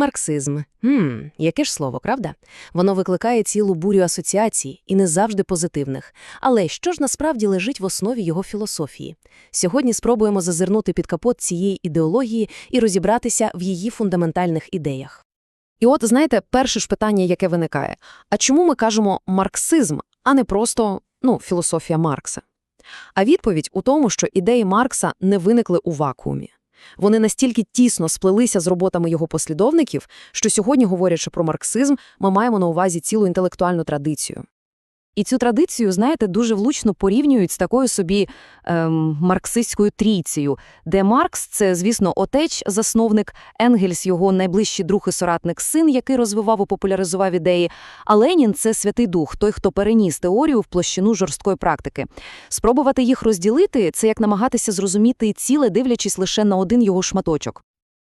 Марксизм. Хм, яке ж слово, правда? Воно викликає цілу бурю асоціацій і не завжди позитивних. Але що ж насправді лежить в основі його філософії? Сьогодні спробуємо зазирнути під капот цієї ідеології і розібратися в її фундаментальних ідеях. І от, знаєте, перше ж питання, яке виникає. А чому ми кажемо марксизм, а не просто, ну, філософія Маркса? А відповідь у тому, що ідеї Маркса не виникли у вакуумі. Вони настільки тісно сплелися з роботами його послідовників, що сьогодні, говорячи про марксизм, ми маємо на увазі цілу інтелектуальну традицію. І цю традицію, знаєте, дуже влучно порівнюють з такою собі ем, марксистською трійцею, де Маркс це, звісно, отеч, засновник, Енгельс його найближчий друг і соратник син, який розвивав і популяризував ідеї, а Ленін це святий дух, той, хто переніс теорію в площину жорсткої практики. Спробувати їх розділити це як намагатися зрозуміти ціле, дивлячись лише на один його шматочок.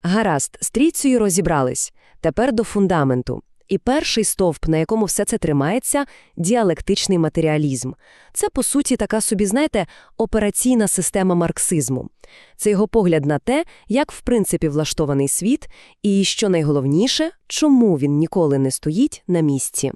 Гаразд, з трійцею розібрались. Тепер до фундаменту. І перший стовп, на якому все це тримається – діалектичний матеріалізм. Це, по суті, така собі, знаєте, операційна система марксизму. Це його погляд на те, як в принципі влаштований світ, і, що найголовніше, чому він ніколи не стоїть на місці.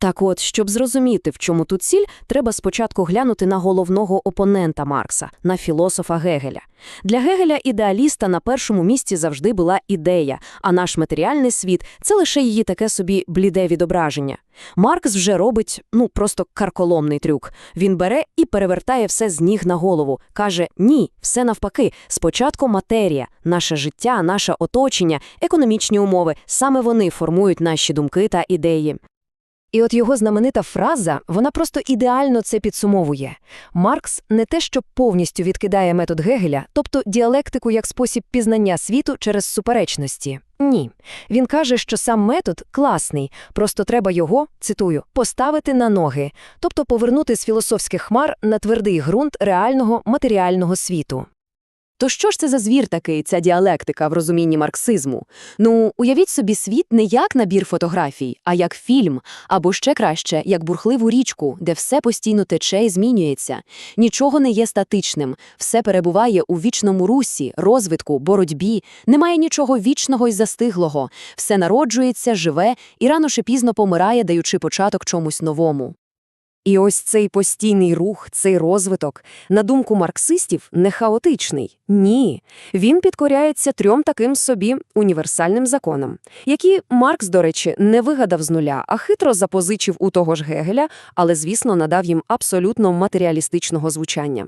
Так от, щоб зрозуміти, в чому тут ціль, треба спочатку глянути на головного опонента Маркса, на філософа Гегеля. Для Гегеля ідеаліста на першому місці завжди була ідея, а наш матеріальний світ це лише її таке собі бліде відображення. Маркс вже робить, ну, просто карколомний трюк. Він бере і перевертає все з ніг на голову. Каже: ні, все навпаки. Спочатку матерія, наше життя, наше оточення, економічні умови саме вони формують наші думки та ідеї. І от його знаменита фраза, вона просто ідеально це підсумовує. Маркс не те, що повністю відкидає метод Гегеля, тобто діалектику як спосіб пізнання світу через суперечності. Ні. Він каже, що сам метод класний, просто треба його, цитую, поставити на ноги, тобто повернути з філософських хмар на твердий ґрунт реального матеріального світу. То що ж це за звір такий, ця діалектика в розумінні марксизму? Ну, уявіть собі світ не як набір фотографій, а як фільм, або ще краще, як бурхливу річку, де все постійно тече і змінюється. Нічого не є статичним, все перебуває у вічному русі, розвитку, боротьбі, немає нічого вічного і застиглого, все народжується, живе і рано чи пізно помирає, даючи початок чомусь новому. І ось цей постійний рух, цей розвиток, на думку марксистів, не хаотичний. Ні. Він підкоряється трьом таким собі універсальним законам, які Маркс, до речі, не вигадав з нуля, а хитро запозичив у того ж Гегеля, але, звісно, надав їм абсолютно матеріалістичного звучання.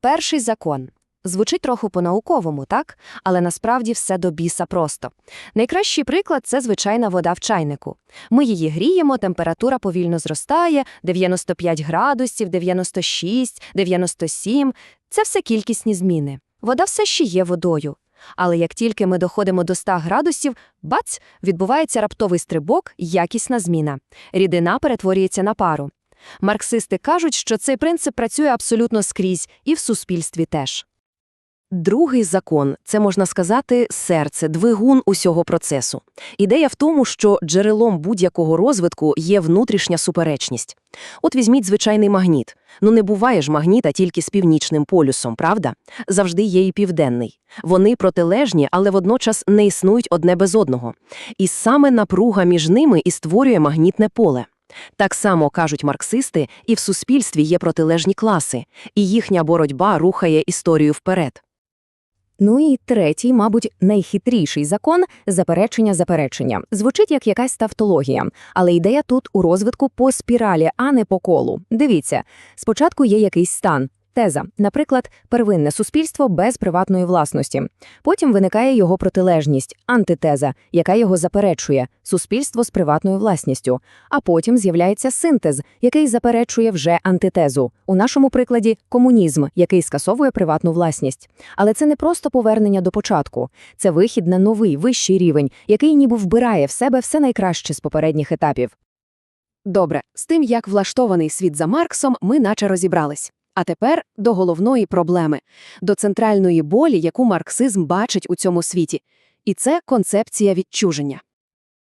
Перший закон. Звучить трохи по-науковому, так? Але насправді все до біса просто. Найкращий приклад це звичайна вода в чайнику. Ми її гріємо, температура повільно зростає, 95 градусів, 96, 97 – це все кількісні зміни. Вода все ще є водою. Але як тільки ми доходимо до 100 градусів, бац, відбувається раптовий стрибок, якісна зміна. Рідина перетворюється на пару. Марксисти кажуть, що цей принцип працює абсолютно скрізь і в суспільстві теж. Другий закон це можна сказати серце, двигун усього процесу. Ідея в тому, що джерелом будь-якого розвитку є внутрішня суперечність. От візьміть звичайний магніт. Ну не буває ж магніта тільки з північним полюсом, правда? Завжди є і південний. Вони протилежні, але водночас не існують одне без одного. І саме напруга між ними і створює магнітне поле. Так само кажуть марксисти, і в суспільстві є протилежні класи, і їхня боротьба рухає історію вперед. Ну і третій, мабуть, найхитріший закон заперечення заперечення. Звучить як якась тавтологія, але ідея тут у розвитку по спіралі, а не по колу. Дивіться, спочатку є якийсь стан. Теза, наприклад, первинне суспільство без приватної власності. Потім виникає його протилежність, антитеза, яка його заперечує, суспільство з приватною власністю. А потім з'являється синтез, який заперечує вже антитезу. У нашому прикладі комунізм, який скасовує приватну власність. Але це не просто повернення до початку, це вихід на новий вищий рівень, який ніби вбирає в себе все найкраще з попередніх етапів. Добре, з тим, як влаштований світ за Марксом, ми наче розібрались. А тепер до головної проблеми, до центральної болі, яку марксизм бачить у цьому світі. І це концепція відчуження.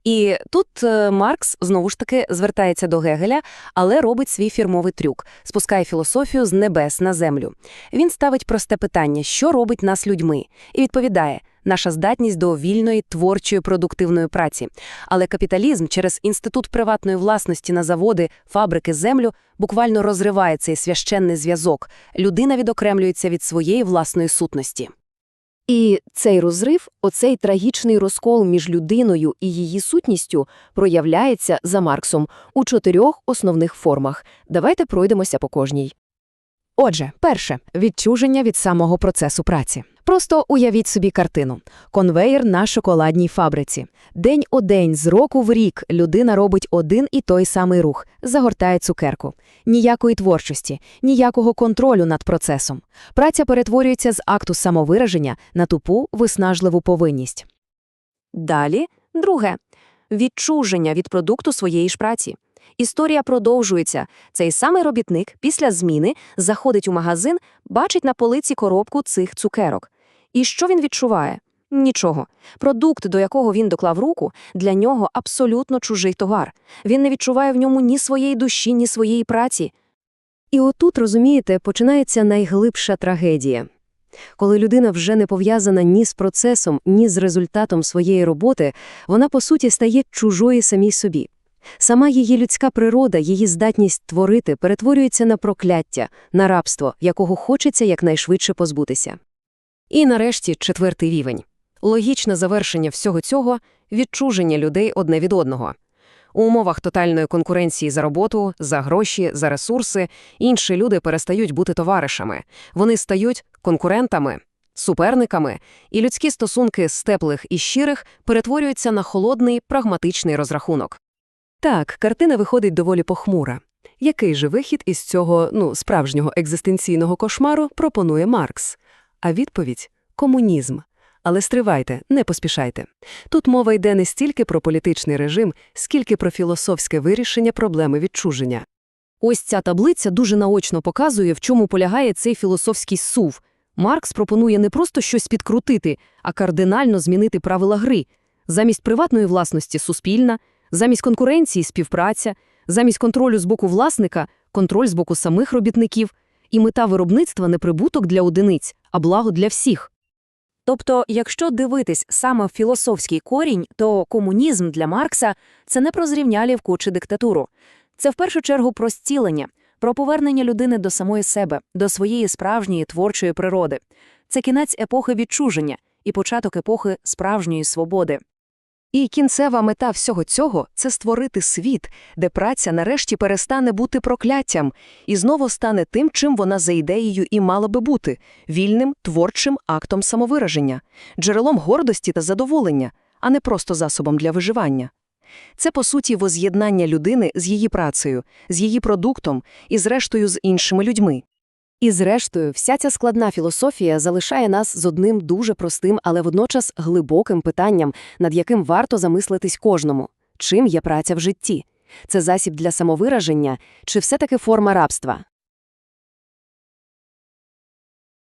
І тут е, Маркс знову ж таки звертається до Гегеля, але робить свій фірмовий трюк, спускає філософію з небес на землю. Він ставить просте питання, що робить нас людьми, і відповідає: наша здатність до вільної, творчої, продуктивної праці. Але капіталізм через інститут приватної власності на заводи, фабрики, землю буквально розриває цей священний зв'язок. Людина відокремлюється від своєї власної сутності. І цей розрив, оцей трагічний розкол між людиною і її сутністю проявляється за Марксом у чотирьох основних формах. Давайте пройдемося по кожній. Отже, перше відчуження від самого процесу праці. Просто уявіть собі картину: конвеєр на шоколадній фабриці. День о день, з року в рік, людина робить один і той самий рух, загортає цукерку. Ніякої творчості, ніякого контролю над процесом. Праця перетворюється з акту самовираження на тупу, виснажливу повинність. Далі, друге відчуження від продукту своєї ж праці. Історія продовжується. Цей самий робітник після зміни заходить у магазин, бачить на полиці коробку цих цукерок. І що він відчуває? Нічого. Продукт, до якого він доклав руку, для нього абсолютно чужий товар. Він не відчуває в ньому ні своєї душі, ні своєї праці. І отут, розумієте, починається найглибша трагедія. Коли людина вже не пов'язана ні з процесом, ні з результатом своєї роботи, вона, по суті, стає чужою самій собі. Сама її людська природа, її здатність творити перетворюється на прокляття, на рабство, якого хочеться якнайшвидше позбутися. І нарешті четвертий рівень. Логічне завершення всього цього – відчуження людей одне від одного. У умовах тотальної конкуренції за роботу, за гроші, за ресурси інші люди перестають бути товаришами. Вони стають конкурентами, суперниками, і людські стосунки з теплих і щирих перетворюються на холодний, прагматичний розрахунок. Так, картина виходить доволі похмура. Який же вихід із цього, ну, справжнього екзистенційного кошмару пропонує Маркс? А відповідь – комунізм. Але стривайте, не поспішайте. Тут мова йде не стільки про політичний режим, скільки про філософське вирішення проблеми відчуження. Ось ця таблиця дуже наочно показує, в чому полягає цей філософський сув. Маркс пропонує не просто щось підкрутити, а кардинально змінити правила гри. Замість приватної власності – суспільна, замість конкуренції – співпраця, замість контролю з боку власника – контроль з боку самих робітників. І мета виробництва не прибуток для одиниць, а благо для всіх. Тобто, якщо дивитись саме в філософський корінь, то комунізм для Маркса – це не про зрівнялівку чи диктатуру. Це в першу чергу про зцілення, про повернення людини до самої себе, до своєї справжньої творчої природи. Це кінець епохи відчуження і початок епохи справжньої свободи. І кінцева мета всього цього – це створити світ, де праця нарешті перестане бути прокляттям і знову стане тим, чим вона за ідеєю і мала би бути – вільним, творчим актом самовираження, джерелом гордості та задоволення, а не просто засобом для виживання. Це, по суті, воз'єднання людини з її працею, з її продуктом і, зрештою, з іншими людьми. І зрештою, вся ця складна філософія залишає нас з одним дуже простим, але водночас глибоким питанням, над яким варто замислитись кожному – чим є праця в житті? Це засіб для самовираження чи все-таки форма рабства?